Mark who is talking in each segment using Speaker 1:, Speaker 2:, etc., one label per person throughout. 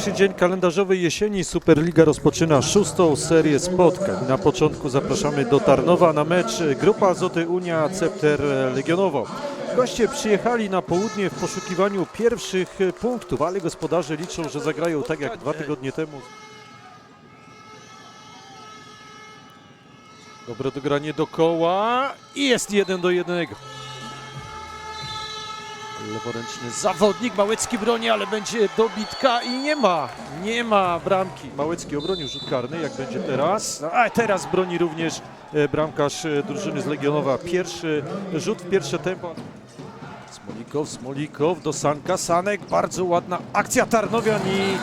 Speaker 1: Pierwszy dzień kalendarzowej jesieni Superliga rozpoczyna szóstą serię spotkań. Na początku zapraszamy do Tarnowa na mecz Grupa Azoty Unia Cepter Legionowo. Goście przyjechali na południe w poszukiwaniu pierwszych punktów, ale gospodarze liczą, że zagrają tak jak dwa tygodnie temu. Dobre dogranie do koła i jest jeden do jednego. Leworęczny zawodnik, Małecki broni, ale będzie dobitka i nie ma, nie ma bramki. Małecki obronił rzut karny, jak będzie teraz. No, A teraz broni również e, bramkarz e, drużyny z Legionowa. Pierwszy rzut w pierwsze tempo. Smolikow, Smolikow do Sanka, Sanek, bardzo ładna akcja Tarnowian i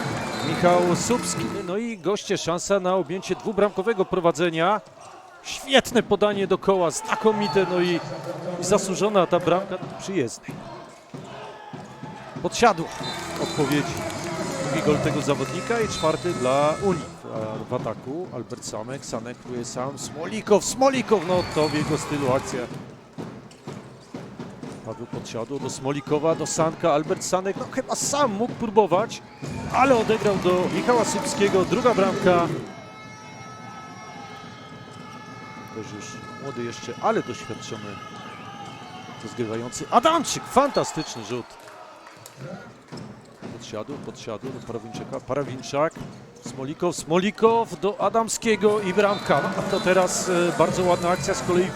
Speaker 1: Michał Subski. No i goście szansa na objęcie dwubramkowego prowadzenia. Świetne podanie do koła, znakomite, no i, i zasłużona ta bramka przyjezdnej. Podsiadło odpowiedzi. Drugi gol tego zawodnika i czwarty dla Unii w, ataku. Albert Samek, Sanek próbuje sam, Smolikow, Smolikow, no to w jego stylu akcja. Paweł podsiadło do Smolikowa, do Sanka, Albert Sanek, no chyba sam mógł próbować, ale odegrał do Michała Subskiego, druga bramka. Też już młody jeszcze, ale doświadczony rozgrywający Adamczyk, fantastyczny rzut. Podsiadł, podsiadł do Parawinczaka, Parawinczak, Smolikow, Smolikow do Adamskiego i bramka. No, to teraz e, bardzo ładna akcja z kolei.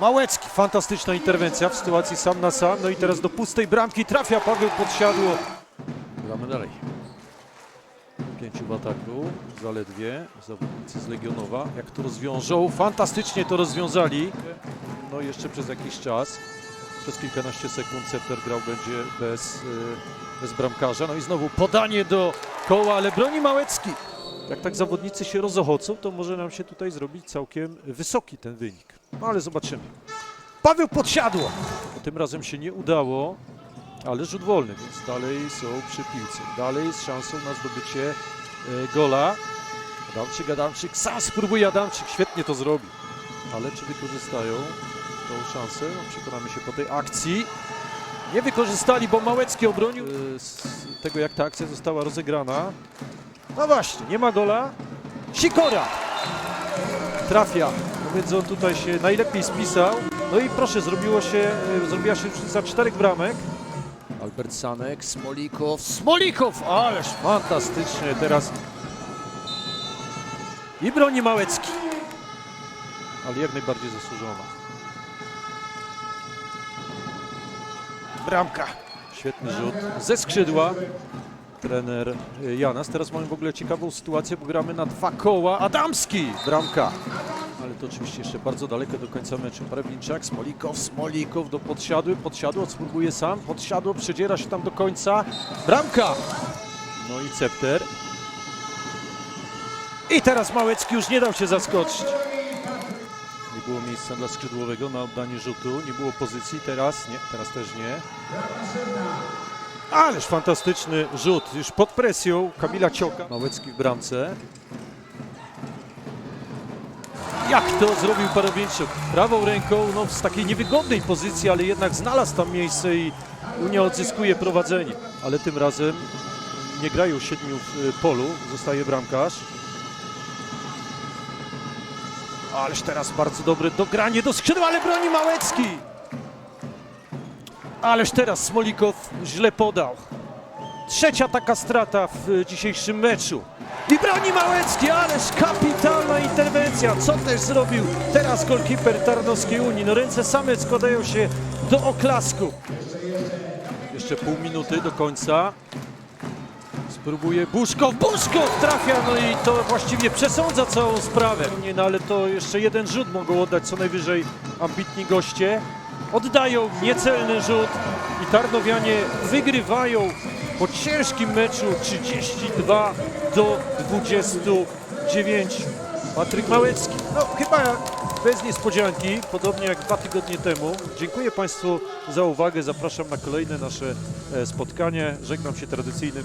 Speaker 1: Małecki, fantastyczna interwencja w sytuacji sam na sam. No i teraz do pustej bramki trafia Paweł Podsiadło. Gramy dalej. Pięciu w ataku, zaledwie zawodnicy z Legionowa. Jak to rozwiążą? Fantastycznie to rozwiązali. No jeszcze przez jakiś czas, przez kilkanaście sekund Cepter grał będzie bez, y, bez bramkarza. No i znowu podanie do koła, ale broni Małecki. Jak tak zawodnicy się rozochocą, to może nam się tutaj zrobić całkiem wysoki ten wynik. No ale zobaczymy. Paweł podsiadło. Tym razem się nie udało, ale rzut wolny, więc dalej są przy piłce. Dalej z szansą na zdobycie e, gola. Adamczyk, Adamczyk, sam spróbuje Adamczyk, świetnie to zrobi. Ale czy wykorzystają tą szansę? No, przekonamy się po tej akcji. Nie wykorzystali, bo Małecki obronił e, z tego, jak ta akcja została rozegrana. No właśnie, nie ma gola. Sikora trafia. No więc on tutaj się najlepiej spisał. No i proszę, zrobiło się, e, zrobiła się za czterech bramek. Albert Sanek, Smolikow, Smolikow! Ależ fantastycznie teraz. I broni Małecki. Ale jak najbardziej zasłużona. Bramka. Świetny rzut ze skrzydła. Trener Janas. Teraz mamy w ogóle ciekawą sytuację, bo gramy na dwa koła. Adamski! Bramka. To oczywiście jeszcze bardzo daleko do końca meczu. Prawinczak, Smolikow, Smolikow do podsiadły. Podsiadło, spróbuje sam. Podsiadło, przedziera się tam do końca. Bramka! No i Cepter. I teraz Małecki już nie dał się zaskoczyć. Nie było miejsca dla skrzydłowego na oddanie rzutu. Nie było pozycji. Teraz nie, teraz też nie. Ależ fantastyczny rzut. Już pod presją Kamila Cioka. Małecki w bramce. Jak to zrobił Parowieńczuk? Prawą ręką, no z takiej niewygodnej pozycji, ale jednak znalazł tam miejsce i Unia odzyskuje prowadzenie. Ale tym razem nie grają siedmiu w y, polu, zostaje bramkarz. Ależ teraz bardzo dobre dogranie do skrzydła, ale broni Małecki. Ależ teraz Smolikow źle podał. Trzecia taka strata w y, dzisiejszym meczu. I broni Małecki, ależ kapitalna interwencja. Co też zrobił teraz golkiper Tarnowskiej Unii? No ręce same składają się do oklasku. Jeszcze pół minuty do końca. Spróbuje Buszkow, Buszkow trafia, no i to właściwie przesądza całą sprawę. Nie, no ale to jeszcze jeden rzut mogą oddać co najwyżej ambitni goście. Oddają niecelny rzut i Tarnowianie wygrywają po ciężkim meczu 32 do 29. Patryk Małecki, no chyba bez niespodzianki, podobnie jak dwa tygodnie temu. Dziękuję Państwu za uwagę, zapraszam na kolejne nasze e, spotkanie. Żegnam się tradycyjnym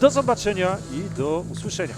Speaker 1: do zobaczenia i do usłyszenia.